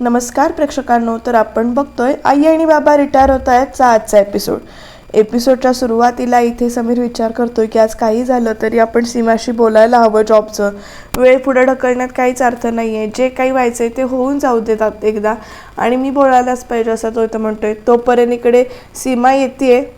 नमस्कार प्रेक्षकांनो तर आपण बघतोय आई आणि बाबा रिटायर होत आहेतचा आजचा एपिसोड एपिसोडच्या सुरुवातीला इथे समीर विचार करतोय की आज काही झालं तरी आपण सीमाशी बोलायला हवं जॉबचं वेळ पुढे ढकलण्यात काहीच अर्थ नाही आहे जे काही व्हायचं आहे ते होऊन जाऊ देतात एकदा. आणि मी बोलायलाच पाहिजे असं तो इथं म्हणतोय. तोपर्यंत इकडे सीमा येते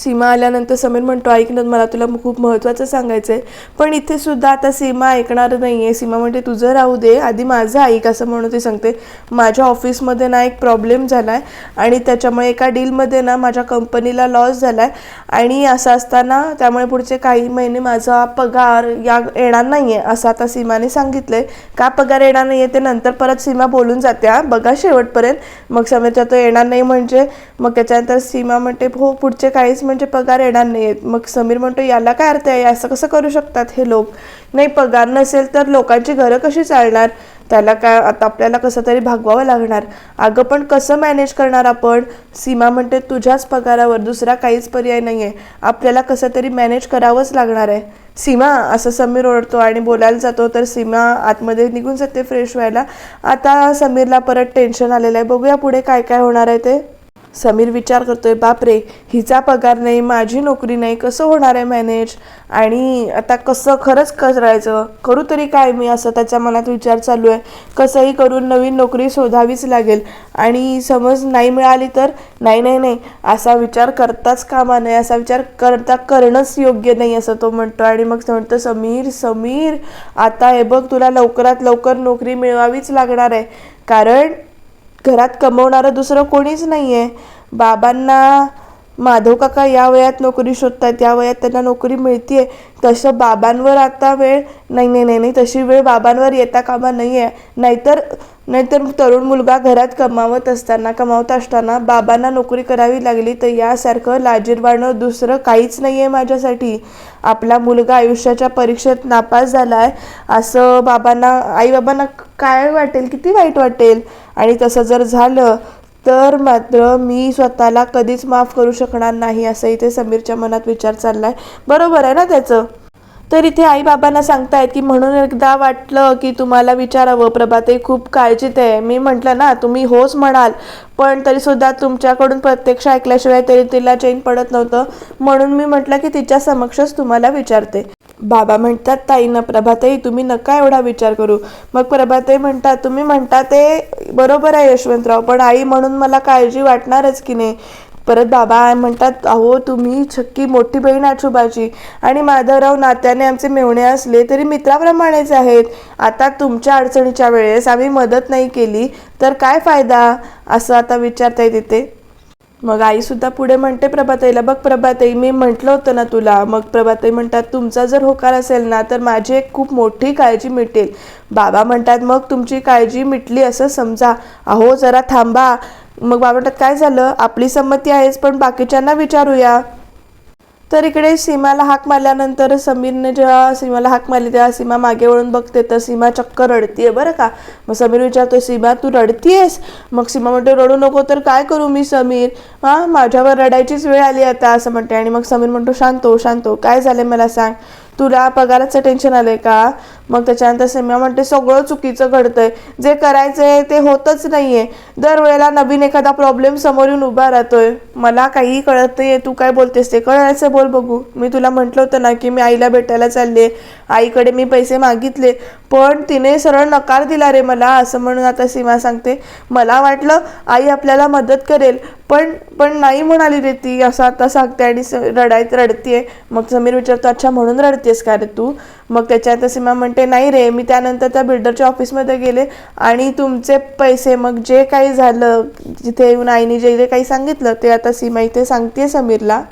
सीमा आल्यानंतर समीर म्हणतो ऐक ना मला तुला खूप महत्त्वाचं सांगायचं आहे पण इथे सुद्धा आता सीमा ऐकणार नाही आहे सीमा म्हणते तुझं राहू दे. आधी माझं ऐक असं म्हणून ती सांगते. माझ्या ऑफिसमध्ये ना एक प्रॉब्लेम झाला आहे आणि त्याच्यामुळे एका डीलमध्ये ना माझ्या कंपनीला लॉस झाला आहे आणि असं असताना त्यामुळे पुढचे काही महिने माझा पगार या येणार नाही आहे असं आता सीमाने सांगितलं आहे का पगार येणार नाही आहे ते नंतर परत सीमा बोलून जाते हा. बघा शेवटपर्यंत. मग समीरच्या तो येणार नाही म्हणजे मग त्याच्यानंतर सीमा म्हणते हो पुढचे काहीच म्हणजे पगार येणार नाही आहेत मग समीर म्हणतो याला काय अर्थ आहे? असं कसं करू शकतात हे लोक? नाही पगार नसेल तर लोकांची घरं कशी चालणार? त्याला काय आता आपल्याला कसं तरी भागवावं लागणार? अगं पण कसं मॅनेज करणार आपण? सीमा म्हणते तुझ्याच पगारावर दुसरा काहीच पर्याय नाही आहे आपल्याला कसं तरी मॅनेज करावंच लागणार आहे. सीमा असं समीर ओरडतो आणि बोलायला जातो तर सीमा आतमध्ये निघून जाते फ्रेश व्हायला. आता समीरला परत टेन्शन आलेलं आहे. बघूया पुढे काय काय होणार आहे ते. समीर विचार करतोय बापरे हिचा पगार नाही माझी नोकरी नाही कसं होणार आहे मॅनेज आणि आता कसं खरंच करायचं? करू तरी काय मी? असं त्याच्या मनात विचार चालू आहे. कसंही करून नवीन नोकरी शोधावीच लागेल. आणि समज नाही मिळाली तर? नाही नाही नाही असा विचार करताच कामा नाही असा विचार करता करणंच योग्य नाही असं तो म्हणतो. आणि मग म्हणतं म्हणतो समीर समीर आता हे बघ तुला लवकरात लवकर नोकरी मिळवावीच लागणार आहे. कारण घरात कमवणारं दुसरं कोणीच नाही आहे बाबांना माधव काका या वयात नोकरी शोधतात या वयात त्यांना नोकरी मिळतीये. तसं बाबांवर आता वेळ नाही नाही नाही नाही तशी वेळ बाबांवर येता कामा नाही आहे नाहीतर नाहीतर तरुण मुलगा घरात कमावत असताना कमावत असताना बाबांना नोकरी करावी लागली तर यासारखं लाजीरवाणं दुसरं काहीच नाही आहे माझ्यासाठी. आपला मुलगा आयुष्याच्या परीक्षेत नापास झाला आहे असं बाबांना आईबाबांना काय वाटेल किती वाईट वाटेल? आणि तसं जर झालं तर मात्र मी स्वतःला कधीच माफ करू शकणार नाही असं इथे समीरच्या मनात विचार चालला आहे बरोबर आहे ना त्याचं? तर इथे आई बाबांना सांगतायत की म्हणून एकदा वाटलं की तुम्हाला विचारावं प्रभाते खूप काळजीत आहे. मी म्हटलं ना तुम्ही होच म्हणाल पण तरीसुद्धा तुमच्याकडून प्रत्यक्ष ऐकल्याशिवाय तरी तिला चैन पडत नव्हतं. म्हणून मी म्हटलं की तिच्या समक्षच तुम्हाला विचारते. बाबा म्हणतात ताई ना प्रभाताई तुम्ही नका एवढा विचार करू. मग प्रभाताई म्हणतात तुम्ही म्हणता ते बरोबर आहे यशवंतराव पण आई म्हणून मला काळजी वाटणारच की नाही. परत बाबा म्हणतात अहो तुम्ही छक्की मोठी बहीण आहात आणि माधवराव नात्याने आमचे मेवणे असले तरी मित्राप्रमाणेच आहेत. आता तुमच्या अडचणीच्या वेळेस आम्ही मदत नाही केली तर काय फायदा? असं आता विचारताय तिथे मग आई सुद्धा पुढे म्हणते प्रभाताईला बघ प्रभाताई मी म्हटलं होतं ना तुला मग प्रभाताई म्हणतात तुमचा जर होकार असेल ना तर माझी एक खूप मोठी काळजी मिटेल. बाबा म्हणतात मग तुमची काळजी मिटली असं समजा. अहो जरा थांबा. मग बाबा म्हणतात काय झालं? आपली संमती आहेच पण बाकीच्यांना विचारूया. तर इकडे सीमाला हाक मारल्यानंतर समीरने जेव्हा सीमाला हाक मारली तेव्हा सीमा मागे वळून बघते तर सीमा चक्क रडतीये बरं का. मग समीर विचारतो सीमा तू रडतीयेस? मग सीमा म्हणते रडू नको तर काय करू मी समीर? हां माझ्यावर रडायचीच वेळ आली आता असं म्हणते. आणि मग समीर म्हणतो शांत हो शांत हो काय झालं मला सांग? तुला पगाराचं टेन्शन आलंय का? मग त्याच्यानंतर सीमा म्हणते सगळं चुकीचं घडतंय. जे करायचं आहे ते होतच नाही आहे दरवेळेला नवीन एखादा प्रॉब्लेम समोर येऊन उभा राहतोय. मला काही कळत आहे तू काय बोलतेस ते कळायचं बोल बघू. मी तुला म्हटलं होतं ना की मी आईला भेटायला चालले आईकडे मी पैसे मागितले पण तिने सरळ नकार दिला रे मला असं म्हणून आता सीमा सांगते. मला वाटलं आई आपल्याला मदत करेल पण पण नाही म्हणाली रे ती असं आता सांगते आणि स- रडायत रडतीये. मग समीर विचारतो अच्छा म्हणून रडतेस का रे तू? मग त्याच्यात सीमा म्हणते नाही रे. मी त्यानंतर त्या बिल्डरच्या ऑफिसमध्ये गेले आणि तुमचे पैसे मग जे काही झालं जिथे येऊन आईने जे जे काही सांगितलं ते आता सीमा इथे सांगते समीरला.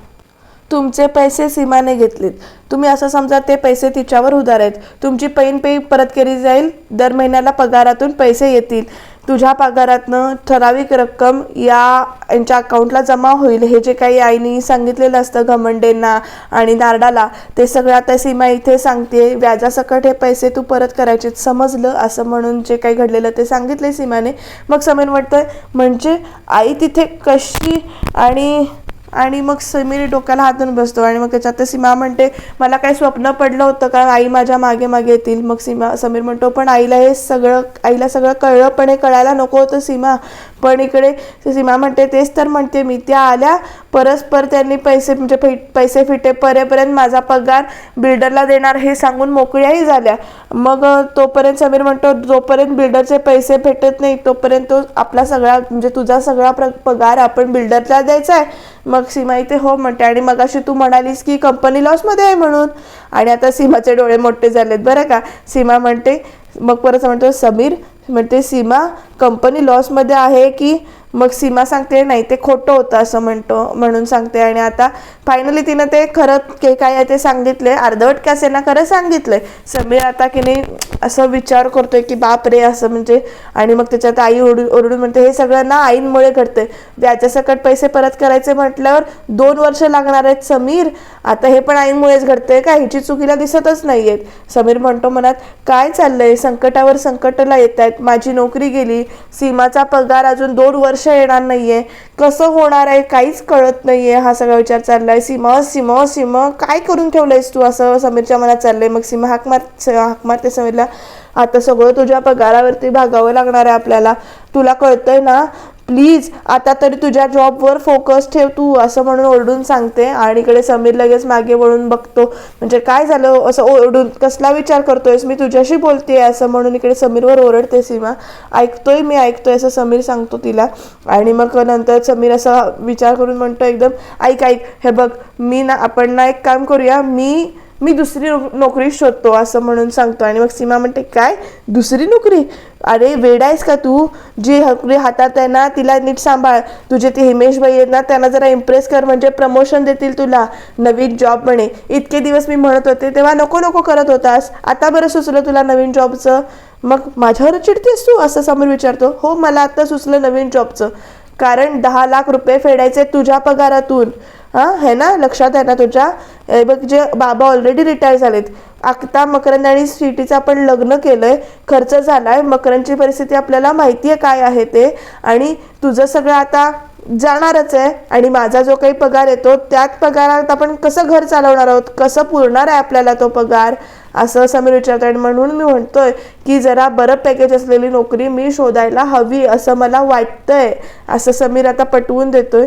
तुमचे पैसे सीमाने घेतलेत. तुम्ही असं समजा ते पैसे तिच्यावर उधार आहेत. तुमची पैन पे परत केली जाईल. दर महिन्याला पगारातून पैसे येतील. तुझ्या पगारातनं ठराविक रक्कम या यांच्या अकाउंटला जमा होईल. हे जे काही आईने सांगितलेलं असतं घमंडेंना आणि नारडाला ते सगळं आता सीमा इथे सांगते. व्याजासकट हे पैसे तू परत करायचे. समजलं? असं म्हणून जे काही घडलेलं ते सांगितले सीमाने. मग समीर वाटतंय म्हणजे आई तिथे कशी आणि आणि मग समीर डोक्याला हातून बसतो आणि मग त्याच्यात सीमा म्हणते मला काही स्वप्न पडलं होतं का? आई माझ्या मागे मागे येतील. मग सीमा समीर म्हणतो पण आईला हे सगळं आईला सगळं कळलं पण हे कळायला नको होतं सीमा. पण इकडे सीमा म्हणते तेच तर म्हणते मी त्या आल्या परस्पर त्यांनी पैसे म्हणजे फि पैसे फिटे परेपर्यंत माझा पगार बिल्डरला देणार हे सांगून मोकळ्याही झाल्या. मग तोपर्यंत समीर म्हणतो जोपर्यंत बिल्डरचे पैसे भेटत नाही तोपर्यंत तो आपला सगळा म्हणजे तुझा सगळा प्र पगार आपण बिल्डरला द्यायचा आहे. मग सीमा इथे हो म्हणते आणि मग अशी तू म्हणालीस की कंपनी लॉसमध्ये आहे म्हणून. आणि आता सीमाचे डोळे मोठे झालेत बरं का? सीमा म्हणते मग परत म्हणतो समीर म्हणते सीमा कंपनी लॉसमध्ये आहे की मग सीमा सांगते नाही ते खोटं होतं असं म्हणतो म्हणून सांगते. आणि आता फायनली तिनं ते खरं के काय आहे ते सांगितले. अर्धवट कॅसे ना खरं सांगितलंय. समीर आता की नाही असं विचार करतोय की बाप रे असं म्हणजे. आणि मग त्याच्यात आई ओरडून ओरडून म्हणते हे सगळं ना आईंमुळे घडतंय. व्याजासकट पैसे परत करायचे म्हटल्यावर दोन वर्ष लागणार आहेत समीर. आता हे पण आईंमुळेच घडतंय का? हिची चुकीला दिसतच नाही आहेत समीर म्हणतो मनात काय चाललंय? संकटावर संकटला येत आहेत माझी नोकरी गेली. सीमाचा पगार अजून दोन वर्ष येणार नाहीये. कसं होणार आहे काहीच कळत नाहीये हा सगळा विचार चाललाय. सीमा सीमा सीमा काय करून ठेवलंयस तू? असं समीरच्या मनात चाललंय. मग सीमा हाक मार हाक मारते समीरला. आता सगळं तुझ्या पगारावरती भागावं लागणार आहे आपल्याला. तुला कळतंय ना? प्लीज आता तरी तुझ्या जॉबवर फोकस ठेव तू असं म्हणून ओरडून सांगते. आणि इकडे समीर लगेच मागे वळून बघतो. म्हणजे काय झालं असं ओरडून कसला विचार करतोयस? मी तुझ्याशी बोलते असं म्हणून इकडे समीरवर ओरडते सीमा. ऐकतोय मी ऐकतोय असं समीर सांगतो तिला. आणि मग नंतर समीर असा विचार करून म्हणतो एकदम ऐक ऐक हे बघ मी ना आपण ना एक काम करूया. मी मी दुसरी नोकरी शोधतो असं म्हणून सांगतो. आणि मग सीमा म्हणते काय? दुसरी नोकरी? अरे वेड आहेस का तू? जी नोकरी हातात आहे ना तिला नीट सांभाळ. तुझे ते हिमेश भाई आहेत ना त्यांना जरा इम्प्रेस कर म्हणजे प्रमोशन देतील तुला. नवीन जॉब म्हणे. इतके दिवस मी म्हणत होते तेव्हा नको नको करत होतास. आता बरं सुचलं तुला नवीन जॉबचं मग माझ्यावर चिडतेस तू? असं समोर विचारतो. हो मला आता सुचलं नवीन जॉबचं कारण दहा लाख रुपये फेडायचे तुझ्या पगारातून. हां है ना? लक्षात आहे ना तुझ्या? हे बघ जे बाबा ऑलरेडी रिटायर झालेत. आत्ता मकरंद आणि स्वीटीचं आपण लग्न केलं आहे खर्च झाला आहे मकरंदची परिस्थिती आपल्याला माहिती आहे काय आहे ते. आणि तुझं सगळं आता जाणारच आहे. आणि माझा जो काही पगार येतो त्यात पगारात आपण कसं घर चालवणार आहोत? कसं पुरणार आहे आपल्याला तो पगार? असं समीर विचारतो आणि म्हणून मी म्हणतोय की जरा बरं पॅकेज असलेली नोकरी मी शोधायला हवी असं मला वाटतंय. असं समीर आता पटवून देतोय.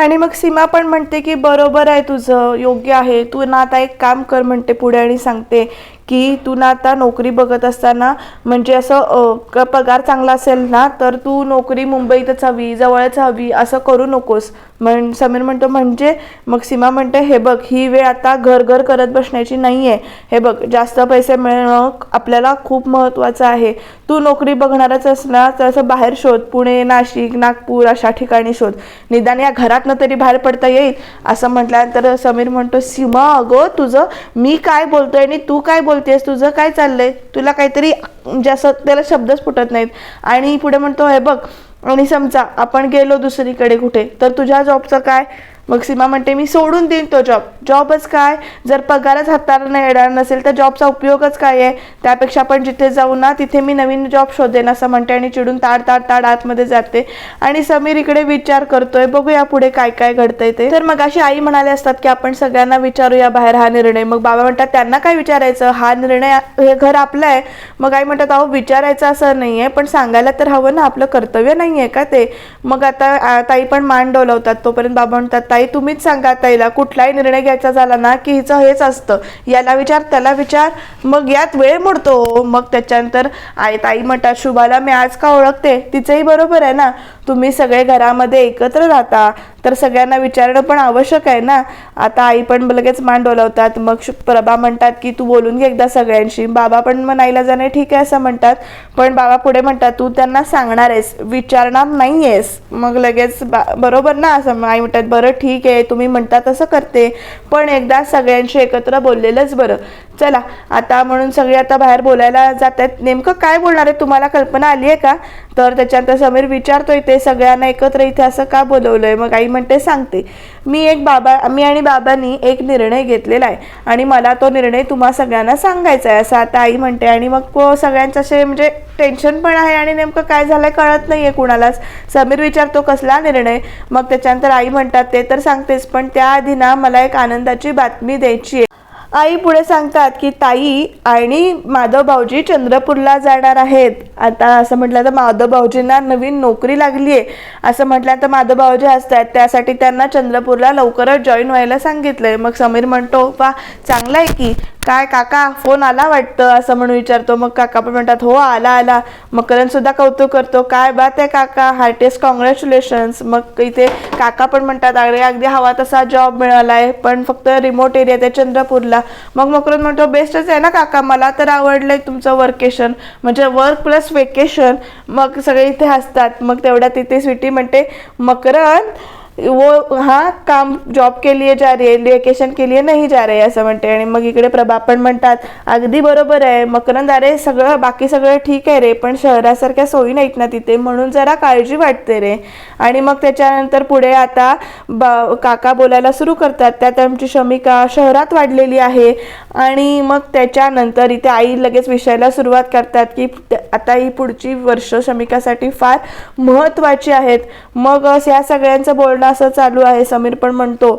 आणि मग सीमा पण म्हणते की बरोबर आहे तुझं योग्य आहे. तू ना आता एक काम कर म्हणते पुढे आणि सांगते की तू ना आता नोकरी बघत असताना म्हणजे असं पगार चांगला असेल ना तर तू नोकरी मुंबईतच हवी जवळच हवी असं करू नकोस. म्हण समीर म्हणतो म्हणजे? मग सीमा म्हणते हे बघ ही वेळ आता घर घर करत बसण्याची नाही आहे हे बघ जास्त पैसे मिळणं आपल्याला खूप महत्त्वाचं आहे. तू नोकरी बघणारच असणार तर असं बाहेर शोध. पुणे नाशिक नागपूर अशा ठिकाणी शोध. निदान या घरातनं तरी बाहेर पडता येईल. असं म्हटल्यानंतर समीर म्हणतो सीमा अगं तुझं मी काय बोलतोय आणि तू काय बोलतेस तुझं काय चाललंय? तुला काहीतरी म्हणजे असं त्याला शब्दच फुटत नाहीत. आणि पुढे म्हणतो हे बघ आणि समजा आपण गेलो दुसरीकडे कुठे तर तुझ्या जॉबचं काय? मग सीमा म्हणते मी सोडून देईन तो जॉब जॉबच काय? जर पगारच हाताला नाही येणार नसेल तर जॉबचा उपयोगच काय आहे? त्यापेक्षा आपण जिथे जाऊ ना तिथे मी नवीन जॉब शोधेन असं म्हणते आणि चिडून ताड ताड ताड आतमध्ये जाते. आणि समीर इकडे विचार करतोय बघूया पुढे काय काय घडतंय ते. तर मग अशी आई म्हणाले असतात की आपण सगळ्यांना विचारूया बाहेर हा निर्णय. मग बाबा म्हणतात त्यांना काय विचारायचं? हा निर्णय हे घर आपलं आहे. मग आई म्हणतात अहो विचारायचं असं नाही आहे पण सांगायला तर हवं ना आपलं कर्तव्य नाही आहे का ते? मग आता ताई पण मान डोलवतात. तोपर्यंत बाबा म्हणतात ताई तुम्हीच सांगा ताईला कुठलाही निर्णय घ्यायचा झाला ना की हिचं हेच असतं. याला विचार त्याला विचार. मग यात वेळ मोडतो हो. मग त्याच्यानंतर आई ताई म्हणतात शुभाला मी आज का ओळखते? तिचंही बरोबर आहे ना? तुम्ही सगळे घरामध्ये एकत्र राहता. तर सगळ्यांना विचारणं पण आवश्यक आहे ना? आता आई पण लगेच मान डोलवतात. मग प्रभा म्हणतात की तू बोलून घे एकदा सगळ्यांशी. बाबा पण मग नाईला जाणे ठीक आहे असं म्हणतात. पण बाबा पुढे म्हणतात तू त्यांना सांगणार आहेस. विचारणार नाही आहेस मग लगेच बा बरोबर ना? असं आई म्हणतात बरं ठीक ठीक आहे तुम्ही म्हणता तसं करते. पण एकदा सगळ्यांशी एकत्र बोललेलंच बरं. चला आता म्हणून सगळे आता बाहेर बोलायला जात आहेत. नेमकं काय बोलणार आहे? तुम्हाला कल्पना आली आहे का? तर त्याच्यानंतर समीर विचारतोय ते सगळ्यांना एकत्र इथे असं का बोलवलंय? मग आई म्हणते सांगते. मी एक बाबा मी आणि बाबांनी एक निर्णय घेतलेला आहे. आणि मला तो निर्णय तुम्हा सगळ्यांना सांगायचा आहे. असं आता आई म्हणते. आणि मग सगळ्यांचं असे म्हणजे टेन्शन पण आहे आणि नेमकं काय झालंय कळत नाहीये कुणालाच. समीर विचारतो कसला निर्णय? मग त्याच्यानंतर आई म्हणतात ते तर सांगतेच पण त्याआधी ना मला एक आनंदाची बातमी द्यायची आहे. आई पुढे सांगतात की ताई आणि माधव भाऊजी चंद्रपूरला जाणार आहेत. आता असं म्हटलं तर माधव भाऊजींना नवीन नोकरी लागली आहे. असं तर माधव भाऊजी असतात त्यासाठी त्यांना चंद्रपूरला लवकरच जॉईन व्हायला सांगितलंय. मग समीर म्हणतो वा चांगला आहे की. काय काका फोन आला वाटतं? असं म्हणून विचारतो. मग काका पण म्हणतात हो आला आला. मग करण सुद्धा कौतुक करतो. काय बात आहे काका? हार्टेस्ट कॉंग्रॅच्युलेशन्स मग इथे काका पण म्हणतात अरे अगदी हवा तसा जॉब मिळाला आहे पण फक्त रिमोट एरियात आहे चंद्रपूरला. मग मकरंद म्हणतो बेस्टच आहे ना काका? मला तर आवडलं आहे तुमचं वर्केशन म्हणजे वर्क प्लस वेकेशन मग सगळे इथे हसतात. मग तेवढ्यात इथे स्वीटी म्हणते मकरंद वो हा काम जॉब के लिए जा रही आहे वेकेशन के लिए नाही जा रहे असं म्हणते आणि मग इकडे प्रभा पण म्हणतात अगदी बरोबर आहे. मकरंद अरे सगळं बाकी सगळं ठीक आहे रे पण शहरासारख्या सोयी नाहीत ना तिथे म्हणून जरा काळजी वाटते रे. आणि मग त्याच्यानंतर पुढे आता बा काका बोलायला सुरू करतात. त्यात आमची शमिका शहरात वाढलेली आहे. आणि मग त्याच्यानंतर इथे आई लगेच विषयाला सुरुवात करतात की आता ही पुढची वर्ष शमिकासाठी फार महत्त्वाची आहेत. मग या सगळ्यांचं बोलणं असं चालू आहे समीर पण म्हणतो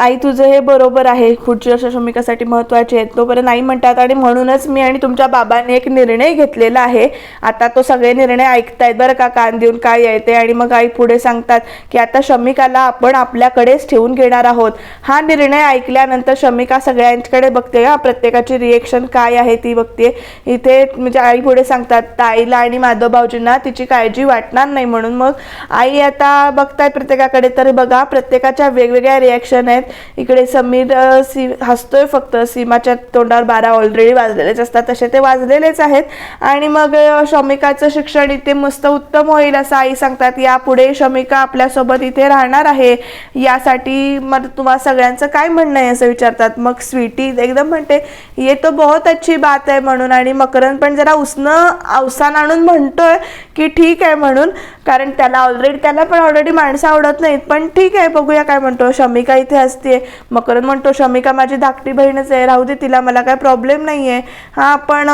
आई तुझं हे बरोबर आहे. पुढची वर्ष शमिकासाठी महत्त्वाचे आहेत. तोपर्यंत आई म्हणतात आणि म्हणूनच मी आणि तुमच्या बाबांनी एक निर्णय घेतलेला आहे. आता तो सगळे निर्णय ऐकतायत बरं का कान देऊन काय येते आणि मग आई पुढे सांगतात की आता शमिकाला आपण आपल्याकडेच ठेवून घेणार आहोत. हा निर्णय ऐकल्यानंतर शमिका सगळ्यांकडे बघते हा प्रत्येकाची रिएक्शन काय आहे ती बघते. इथे म्हणजे आई पुढे सांगतात ताईला आणि माधव भाऊजींना तिची काळजी वाटणार नाही म्हणून मग आई आता बघतायत प्रत्येकाकडे. तर बघा प्रत्येकाच्या वेगवेगळ्या रिॲक्शन आहेत. इकडे समीर सी हसतोय फक्त. सीमाच्या तोंडावर बारा ऑलरेडी वाजलेलेच असतात. तसे ते वाजलेलेच आहेत. आणि मग शमिकाचं शिक्षण इथे मस्त उत्तम होईल असं आई सांगतात. यापुढे शमिका आपल्यासोबत इथे राहणार आहे. यासाठी मग तुम्हाला सगळ्यांचं काय म्हणणं आहे असं विचारतात. मग स्वीटी एकदम म्हणते ये तो बहुत अच्छी बात आहे म्हणून. आणि मकरंद पण जरा उसनं अवसान आणून म्हणतोय की ठीक आहे म्हणून कारण त्याला ऑलरेडी त्याला पण ऑलरेडी माणसं आवडत नाहीत पण ठीक आहे बघूया काय म्हणतो. शमिका इथे असते मकरंद म्हणतो शमिका माझी धाकटी बहीणच आहे राहू दे तिला मला काय प्रॉब्लेम नाही आहे हां पण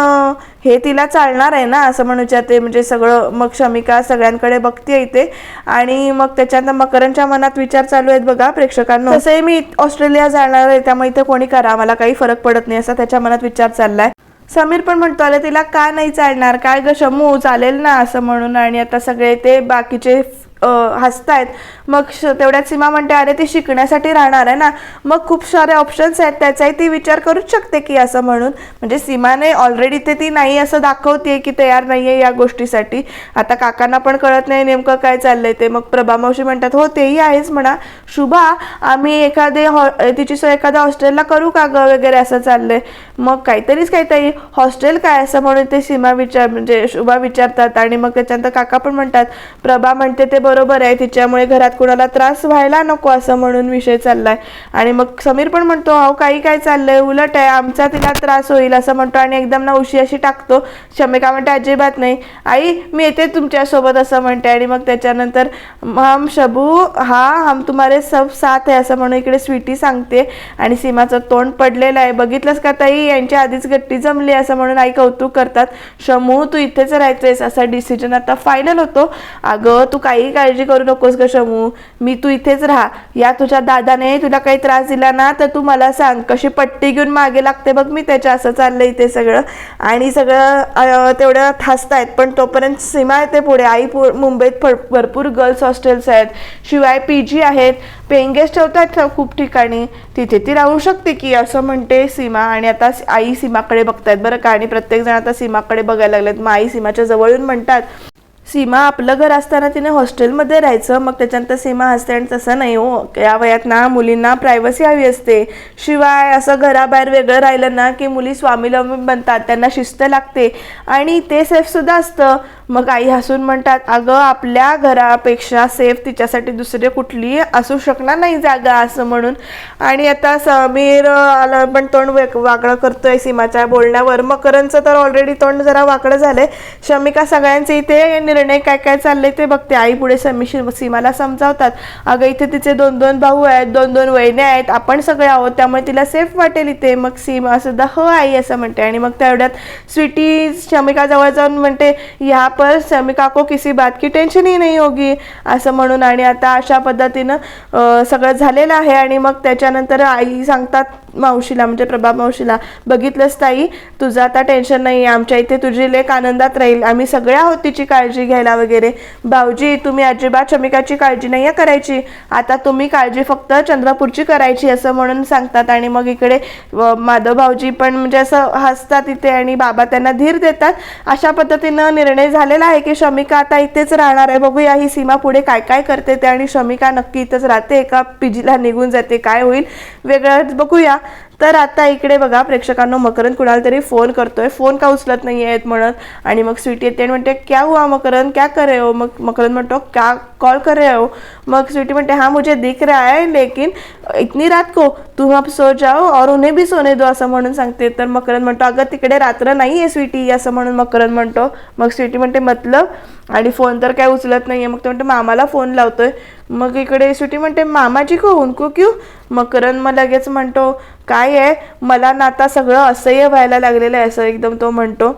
हे तिला चालणार आहे ना असं म्हणून विचारते म्हणजे सगळं मग शमिका सगळ्यांकडे बघते इथे. आणि मग त्याच्यानंतर मकरंदच्या मनात विचार चालू आहेत बघा प्रेक्षकांना. तसंही मी ऑस्ट्रेलिया जाणार आहे त्यामुळे इथे कोणी करा मला काही फरक पडत नाही असा त्याच्या मनात विचार चाललाय. समीर पण म्हणतो आले तिला का नाही चालणार? काय ग शमू चालेल ना? असं म्हणून आणि आता सगळे ते बाकीचे हसतायत. मग तेवढ्यात सीमा म्हणते अरे ती शिकण्यासाठी राहणार आहे ना. मग खूप सारे ऑप्शन्स आहेत. त्याचाही ती विचार करूच शकते की असं म्हणून. म्हणजे सीमाने ऑलरेडी ते ती नाही असं दाखवते की तयार नाही आहे या गोष्टीसाठी. आता काकांना पण कळत नाही नेमकं काय चाललंय ते. मग प्रभा मावशी म्हणतात हो तेही आहेच म्हणा. शुभा आम्ही एखादे हॉ तिची सोय एखाद्या हॉस्टेलला करू का ग वगैरे असं चाललंय? मग काहीतरीच काहीतरी हॉस्टेल काय असं? म्हणून ते सीमा विचार म्हणजे शुभा विचारतात. आणि मग त्याच्यानंतर काका पण म्हणतात प्रभा म्हणते ते बरोबर बरोबर आहे. तिच्यामुळे घरात कुणाला त्रास व्हायला नको असं म्हणून विषय चाललाय. आणि मग समीर पण म्हणतो अहो काही काय चाललंय? उलट आहे. आमचा तिला त्रास होईल असं म्हणतो आणि एकदम ना उशी अशी टाकतो. शमिका म्हणते अजिबात नाही. आई मी येते तुमच्यासोबत असं म्हणते. आणि मग त्याच्यानंतर हम शबू हा हम तुम्हारे सब साथ आहे असं म्हणून इकडे स्वीटी सांगते. आणि सीमाचं तोंड पडलेलं आहे. बघितलंस का ताई? यांच्या आधीच गट्टी जमली असं म्हणून आई कौतुक करतात. शमू तू इथेच राहायचंयस असा डिसिजन आता फायनल होतो. अगं तू काही काळजी करू नकोस ग शमू. मी तू इथेच राहा. या तुझ्या दादाने तुला काही त्रास दिला ना तर तू मला सांग कशी पट्टी घेऊन मागे लागते बघ मी त्याच्या असं चाललंय इथे सगळं. आणि सगळं तेवढं थासतायत पण तोपर्यंत सीमा येते पुढे. आई पु मुंबईत भरपूर गर्ल्स हॉस्टेल्स आहेत. शिवाय पी जी आहेत. पेईंग गेस्ट ठेवतात खूप ठिकाणी. तिथे ती राहू शकते की असं म्हणते सीमा. आणि आता आई सीमाकडे बघतायत. बरं का? आणि प्रत्येक जण आता सीमाकडे बघायला लागलेत. मग आई सीमाच्या जवळ येऊन म्हणतात सीमा आपलं घर असताना तिने हॉस्टेलमध्ये राहायचं मग त्याच्यानंतर सीमा हसते आणि तसं नाही हो या वयात ना मुलींना प्रायव्हसी हवी असते. शिवाय असं घराबाहेर वेगळं राहिलं ना की मुली स्वामीलंबी बनतात त्यांना शिस्त लागते आणि ते सेफसुद्धा असतं. मग आई हसून म्हणतात अगं आपल्या घरापेक्षा सेफ तिच्यासाठी दुसरे कुठली असू शकणार नाही जागा असं म्हणून. आणि आता समीर आला पण तोंड वेग वाकडं करतोय सीमाच्या बोलण्यावर. मकरांचं तर ऑलरेडी तोंड जरा वाकडं झालंय. शमिका सगळ्यांचे इथे निर्णय काय काय चाललंय ते बघते. आई पुढे समी सीमाला समजावतात. अगं इथे तिचे दोन दोन भाऊ आहेत दोन दोन वहिने आहेत. आपण सगळे आहोत त्यामुळे तिला सेफ वाटेल इथे. मग सीमा सुद्धा हो आई असं म्हणते. आणि मग तेवढ्यात स्वीटी शमिका जवळ जाऊन म्हणते ह्या पर शमिका को किसी बात की टेन्शन ही नाही होगी असं म्हणून. आणि आता अशा पद्धतीनं सगळं झालेलं आहे. आणि मग त्याच्यानंतर आई सांगतात मावशीला म्हणजे प्रभा मावशीला बघितलंस ताई तुझं आता टेन्शन नाही आहे आमच्या इथे तुझी लेख आनंदात राहील. आम्ही सगळ्या आहोत तिची काळजी घ्यायला वगैरे. भाऊजी तुम्ही अजिबात शमिकाची काळजी नाही आहे करायची. आता तुम्ही काळजी फक्त चंद्रपूरची करायची असं म्हणून सांगतात. आणि मग इकडे व माधव भाऊजी पण म्हणजे असं हसतात इथे आणि बाबा त्यांना धीर देतात. अशा पद्धतीनं निर्णय झालेला आहे की शमिका आता इथेच राहणार आहे. बघूया ही सीमा पुढे काय काय करते ते. आणि शमिका नक्की इथंच राहते. एका पीजीला निघून जाते. काय होईल? वेगळंच बघूया. तर आता इकडे बघा प्रेक्षकांनो मकरंद कुणाला तरी फोन करतोय. फोन का उचलत नाही आहेत म्हणत. आणि मग स्वीटी येते आणि म्हणते क्या हुआ मकरंद? क्या कर रहे हो? मग मकरंद म्हणतो क्या कॉल कर रहे हो? मग स्वीटी म्हणते हाँ मुझे दिख रहा है लेकिन इतनी रात को तुम अब सो जाओ और उन्हें भी सोने दो असं म्हणून सांगते. तर मकरंद म्हणतो अगं तिकडे रात्र नाही आहे स्वीटी असं म्हणून मकरंद म्हणतो. मग स्वीटी म्हणते मतलब? आणि फोन तर काय उचलत नाही आहे मग ते म्हणते मामाला फोन लावतोय. मग इकडे स्वीटी म्हणते मामाजी को उनको क्यू? मकरंद मग लगेच म्हणतो काय आहे? मला ना आता सगळं असह्य व्हायला लागलेलं आहे असं एकदम तो म्हणतो.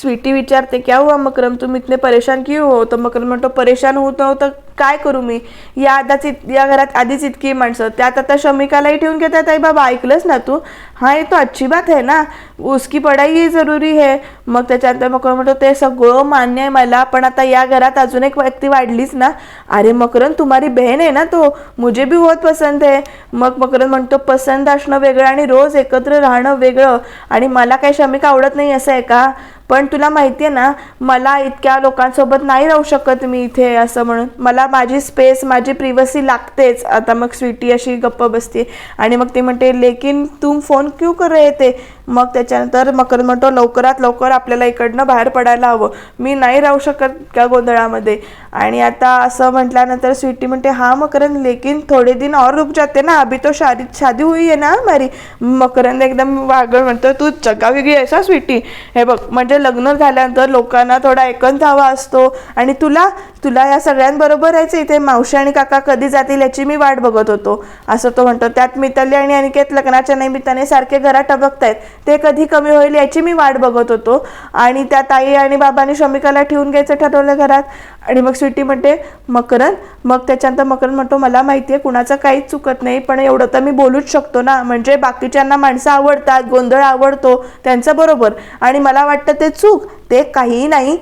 स्वीटी विचारते क्या हुआ मकरम तुम इतने परेशान क्यों हो? तर मकरम म्हणतो परेशान होत नव्हतं काय करू मी? या आताच इत- या घरात आधीच इतकी माणसं. त्यात आता शमिकालाही ठेवून घेतात आई बाबा ऐकलंच ना तू? हा ये तो अच्छी बात है ना? उसकी पढ़ाई ही जरुरी है मग त्याच्यानंतर मकरन म्हणतो ते सगळं मान्य आहे मला पण आता या घरात अजून एक व्यक्ती वाढलीच ना? अरे मकरन तुम्हारी बहन आहे ना तो? मुझे भी बहुत पसंत है. मग मकरन म्हणतो पसंत असणं वेगळं आणि रोज एकत्र राहणं वेगळं. आणि मला काही शमिका आवडत नाही असं आहे का? पण तुला माहिती आहे ना मला इतक्या लोकांसोबत नाही राहू शकत मी इथे असं म्हणून. मला माझी स्पेस माझी प्रिव्हसी लागतेच. आता मग स्वीटी अशी गप्प बसते आणि मग ते म्हणते लेकिन तू फोन क्यू कर रहे थे? मग त्याच्यानंतर मकर म्हणतो लवकरात लवकर आपल्याला इकडनं बाहेर पडायला हवं. मी नाही राहू शकत त्या गोंधळामध्ये. आणि आता असं म्हटल्यानंतर स्वीटी म्हणते हा मकरंद लेकिन थोडे दिन और रुक जाते ना. अभी तो शादी शादी हुई आहे ना मारी मकरंद एकदम वागळ म्हणतो तू जगा वेगळी आहेस स्वीटी. हे बघ म्हणजे लग्न झाल्यानंतर लोकांना थोडा एकंद हवा असतो. आणि तुला तुला या सगळ्यांबरोबर राहायचं इथे? मावशी आणि काका कधी जातील याची मी वाट बघत होतो. असं तो म्हणतो. त्यात मिताली आणि अनिकेत लग्नाच्या निमित्ताने सारखे घरात टबकतायत. ते कधी कमी होईल याची मी वाट बघत होतो. आणि त्या ताई आणि बाबांनी शमिकाला ठेवून घ्यायचं ठरवलं घरात. आणि मग स्वीटी म्हणते मकरन मग त्याच्यानंतर मकरन म्हणतो मला माहिती आहे कुणाचं काहीच चुकत नाही पण एवढं तर मी बोलूच शकतो ना. म्हणजे बाकीच्यांना माणसं आवडतात गोंधळ आवडतो त्यांचं बरोबर. आणि मला वाटतं ते चूक ते काहीही नाही.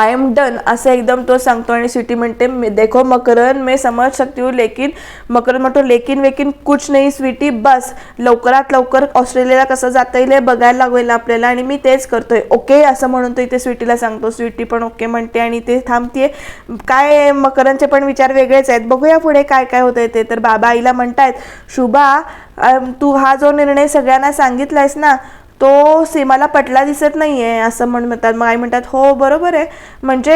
आय एम डन असं एकदम तो सांगतो आणि स्वीटी म्हणते देखो मकरन मी समज सकती हूँ लेकिन मकरन म्हणतो लेकिन वेकिन कुछ नाही स्वीटी बस लवकरात लवकर ऑस्ट्रेलियाला कसं जाता येईल हे बघायला लागेल आपल्याला आणि मी तेच करतोय. ओके असं म्हणून तो इथे स्वीटीला सांगतो. स्वीटी पण ओके म्हणते आणि ते थांबते काय मकरनचे पण विचार वेगळेच आहेत. बघूया पुढे काय काय होतंय ते. तर बाबा आईला म्हणतायत शुभा तू हा जो निर्णय सगळ्यांना सांगितलायस ना तो सीमाला पटला दिसत नाही आहे असं म्हण म्हणतात. मग आई म्हणतात हो बरोबर आहे. म्हणजे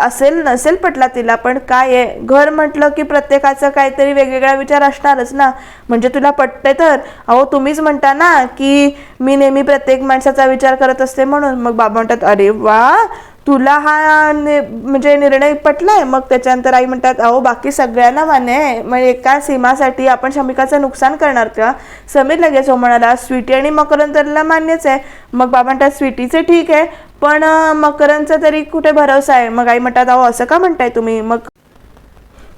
असेल नसेल पटला तिला पण काय आहे? घर म्हटलं की प्रत्येकाचं काहीतरी वेगवेगळा विचार असणारच ना. म्हणजे तुला पटते तर? अहो तुम्हीच म्हणता ना की मी नेहमी प्रत्येक माणसाचा विचार करत असते म्हणून. मग बाबा म्हणतात अरे वा! तुला हा नि- म्हणजे निर्णय पटलाय? मग त्याच्यानंतर आई म्हणतात अहो बाकी सगळ्यांना मान्य आहे. मग एका सीमासाठी आपण शमिकाचं नुकसान करणार का? समीर लगेच हो म्हणाला स्वीटी आणि मकरंदरला मान्यच आहे. मग बाबा म्हणतात स्वीटीचं ठीक आहे पण मकरंदचा तरी कुठे भरोसा आहे? मग आई म्हणतात अहो असं का म्हणताय तुम्ही? मग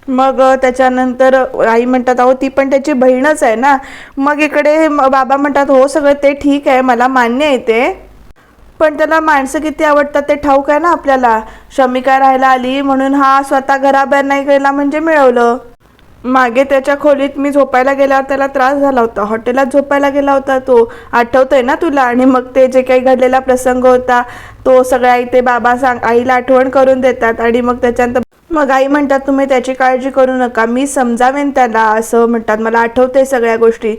मग त्याच्यानंतर आई म्हणतात अहो ती पण त्याची बहीणच आहे ना. मग इकडे बाबा म्हणतात हो सगळं ते ठीक आहे. मला मान्य आहे ते. पण त्याला माणसं किती आवडतात ते ठाऊक आहे ना आपल्याला. शमिका राहायला आली म्हणून हा स्वतः घराबाहेर नाही गेला म्हणजे मिळवलं. मागे त्याच्या खोलीत मी झोपायला गेल्यावर त्याला त्रास झाला होता. हॉटेलात झोपायला गेला होता तो. आठवतोय ना तुला? आणि मग ते जे काही घडलेला प्रसंग होता तो सगळ्या इथे बाबा सांग आईला आठवण करून देतात आणि मग त्याच्यानंतर मग आई म्हणतात तुम्ही त्याची काळजी करू नका. मी समजावेन त्याला असं म्हणतात. मला आठवते सगळ्या गोष्टी.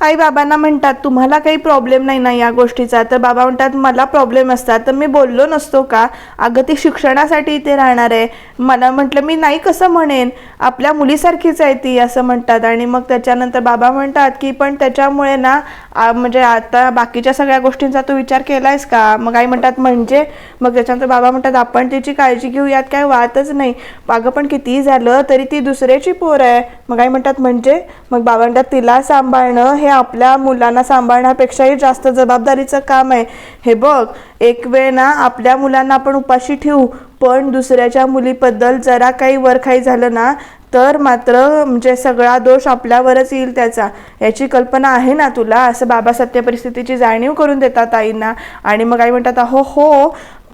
आई बाबांना म्हणतात तुम्हाला काही प्रॉब्लेम नाही ना या गोष्टीचा. तर बाबा म्हणतात मला प्रॉब्लेम असतात. तर मी बोललो नसतो का? अगं ती शिक्षणासाठी इथे राहणार आहे. मला म्हटलं मी नाही कसं म्हणेन? आपल्या मुलीसारखीच आहे ती असं म्हणतात. आणि मग त्याच्यानंतर बाबा म्हणतात की पण त्याच्यामुळे ना म्हणजे आता बाकीच्या सगळ्या गोष्टींचा तू विचार केला आहेस का? मग आई म्हणतात म्हणजे? मग त्याच्यानंतर बाबा म्हणतात आपण तिची काळजी घेऊ यात काय वाटच नाही. अगं पण कितीही झालं तरी ती दुसऱ्याची पोर आहे. मग आई म्हणतात म्हणजे? मग बाबा म्हणतात तिला सांभाळणं हे आपल्या मुलांना सांभाळण्यापेक्षाही जास्त जबाबदारीचं काम आहे. हे बघ एक वेळ ना आपल्या मुलांना आपण उपाशी ठेवू पण दुसऱ्याच्या मुलीबद्दल जरा काही वरखाई झालं ना तर मात्र म्हणजे सगळा दोष आपल्यावरच येईल त्याचा. याची कल्पना आहे ना तुला? असं बाबा सत्य परिस्थितीची जाणीव करून देतात आईंना. आणि मग आई म्हणतात अहो हो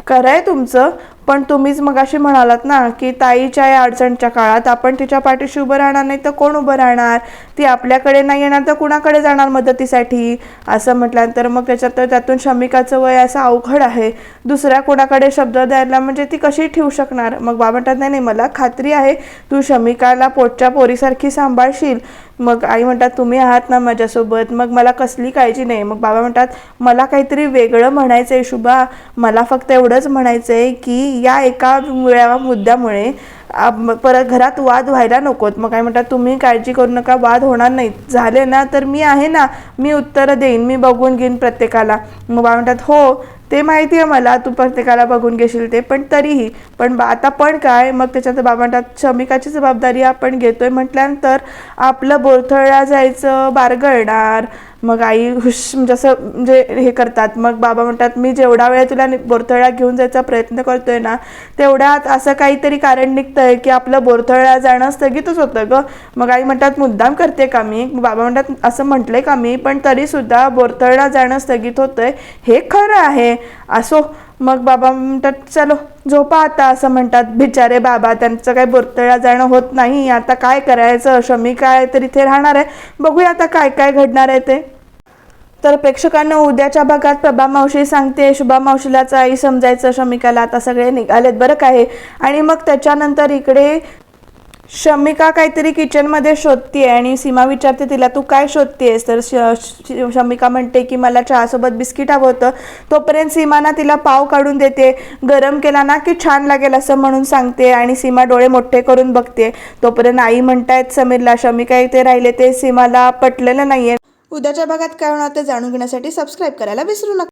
खरंय तुमचं. पण तुम्हीच मगाशी म्हणालात ना की ताईच्या या अडचणच्या काळात आपण तिच्या पाठीशी उभं राहणार नाही तर कोण उभं राहणार? ती आपल्याकडे नाही येणार तर कुणाकडे जाणार मदतीसाठी? असं म्हटल्यानंतर मग त्याच्यात तर त्यातून शमिकाचं वय असं अवघड आहे. दुसऱ्या कोणाकडे शब्द द्यायला म्हणजे ती कशी ठेवू शकणार? मग बाबा म्हणतात नाही नाही मला खात्री आहे तू शमिकाला पोटच्या पोरीसारखी सांभाळशील. मग आई म्हणतात तुम्ही आहात ना माझ्यासोबत मग मला कसली काळजी नाही. मग बाबा म्हणतात मला काहीतरी वेगळं म्हणायचं आहे शुभा. मला फक्त एवढंच म्हणायचं आहे की या एका वेळा मुद्द्यामुळे परत घरात वाद व्हायला नकोत. मग काय म्हणतात तुम्ही काळजी करू नका वाद होणार नाहीत. झाले ना तर मी आहे ना. मी उत्तरं देईन मी बघून घेईन प्रत्येकाला. मग बाबा म्हणतात हो ते माहिती आहे मला. तू प्रत्येकाला बघून घेशील ते पण तरीही. पण बा आता पण काय? मग त्याच्यात बाबा म्हणतात शमिकाची जबाबदारी आपण घेतोय. म्हटल्यानंतर आपलं बोरथळा जायचं बारगळणार. मग आई हुश म्हणजे असं म्हणजे हे करतात. मग बाबा म्हणतात मी जेवढा वेळ तुला बोरथळा घेऊन जायचा प्रयत्न करतोय ना तेवढ्यात असं काहीतरी कारण निघतंय की आपलं बोरथळा जाणं स्थगितच होतं ग. मग आई म्हणतात मुद्दाम करते का मी? बाबा म्हणतात असं म्हटलंय का मी? पण तरी सुद्धा जाणं स्थगित होतंय. हे खरं आहे. असो मग बाबा म्हणतात चलो झोपा आता असं म्हणतात. बिचारे बाबा त्यांचं काही बोरतळा जाणं होत नाही. आता काय करायचं? शमी काय तर इथे राहणार आहे. बघूया आता काय काय घडणार आहे ते. तर प्रेक्षकांना उद्याच्या भागात प्रभा मावशी सांगते. शुभा मावशीलाच आई समजायचं. शमिकाला आता सगळे निघालेत. बरं काय आणि मग त्याच्यानंतर इकडे शमिका काहीतरी किचनमध्ये शोधतीये आणि सीमा विचारते तिला तू काय शोधतेस तर श- शमिका म्हणते की मला चहासोबत बिस्किट हवं होतं. तोपर्यंत सीमाना तिला पाव काढून देते. गरम केला ना की छान लागेल असं म्हणून सांगते आणि सीमा डोळे मोठे करून बघते. तोपर्यंत आई म्हणतायत समीरला शमिका इथे राहिले ते सीमाला पटलेलं नाहीये. उद्याच्या भागात काय होणार ते जाणून घेण्यासाठी सबस्क्राईब करायला विसरू नका.